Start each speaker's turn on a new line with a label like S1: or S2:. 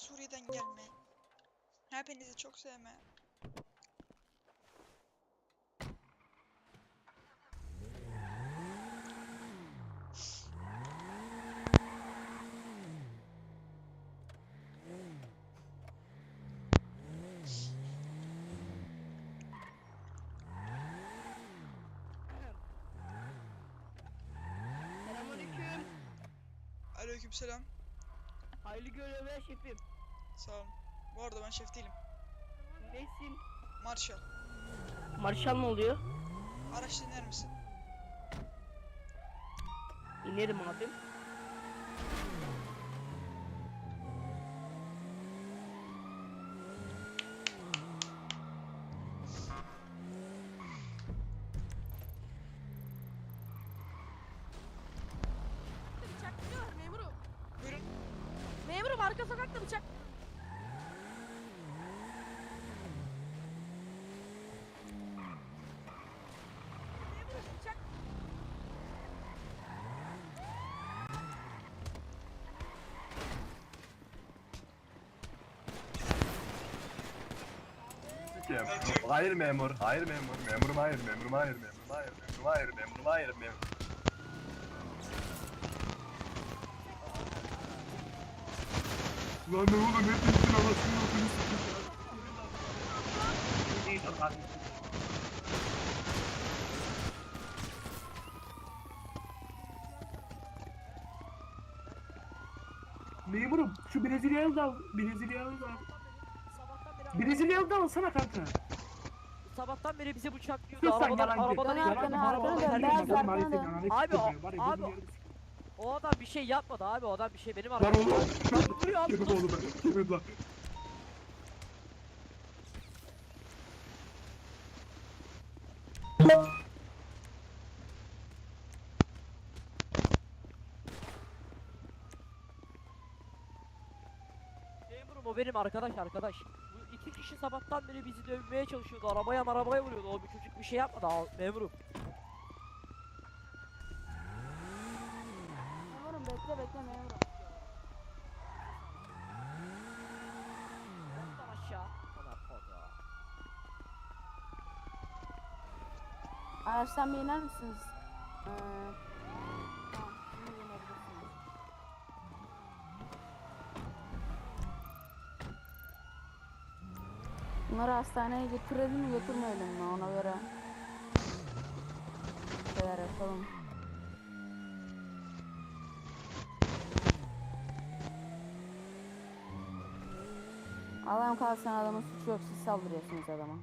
S1: Suriye'den gelme. Hepinizi çok sevme. Aleykümselam.
S2: Hayırlı görevler şefim.
S1: Sağ olun. Bu arada ben şef değilim.
S2: Nesin?
S1: Marshall.
S2: Marşal mı oluyor?
S1: Araç dinler misin?
S2: İnerim abim.
S3: Kim? Hayır memur, hayır memur, memurum hayır, memurum hayır, memurum hayır, memurum hayır, memurum hayır, memurum. Lan ne ne diyorsun anasını okunu
S4: Memurum şu Brezilyalı da al. Brezilyalı da Brezilyalı da alsana kanka.
S5: Sabahtan beri bizi bıçaklıyordu.
S4: Sus sen
S5: Arabadan
S4: yalancı.
S5: arabadan
S4: Yalan
S5: arabadan
S4: bana
S5: arabadan
S4: bak,
S5: arabadan
S4: herkes
S5: arabadan.
S4: bana maalesef yani, ananı
S5: Abi,
S4: ya,
S5: abi,
S4: yerim.
S5: O adam bir şey yapmadı abi. O adam bir şey benim
S4: Lan
S5: arabam.
S4: oğlum.
S5: Vuruyor abi.
S4: Yemin oğlum ben. Yemin lan.
S5: Memurum o benim arkadaş arkadaş. Bu iki kişi sabahtan beri bizi dövmeye çalışıyordu. Arabaya arabaya vuruyordu. O bir çocuk bir şey yapmadı al- memurum.
S6: Memurum bekle bekle memurum.
S5: Ondan aşağı.
S6: Araçtan bir iner misiniz? Ee, Bunları hastaneye götürelim mi götürmeyelim mi ona göre şeyler yapalım. Adam kalsın adamın suçu yok siz saldırıyorsunuz adama.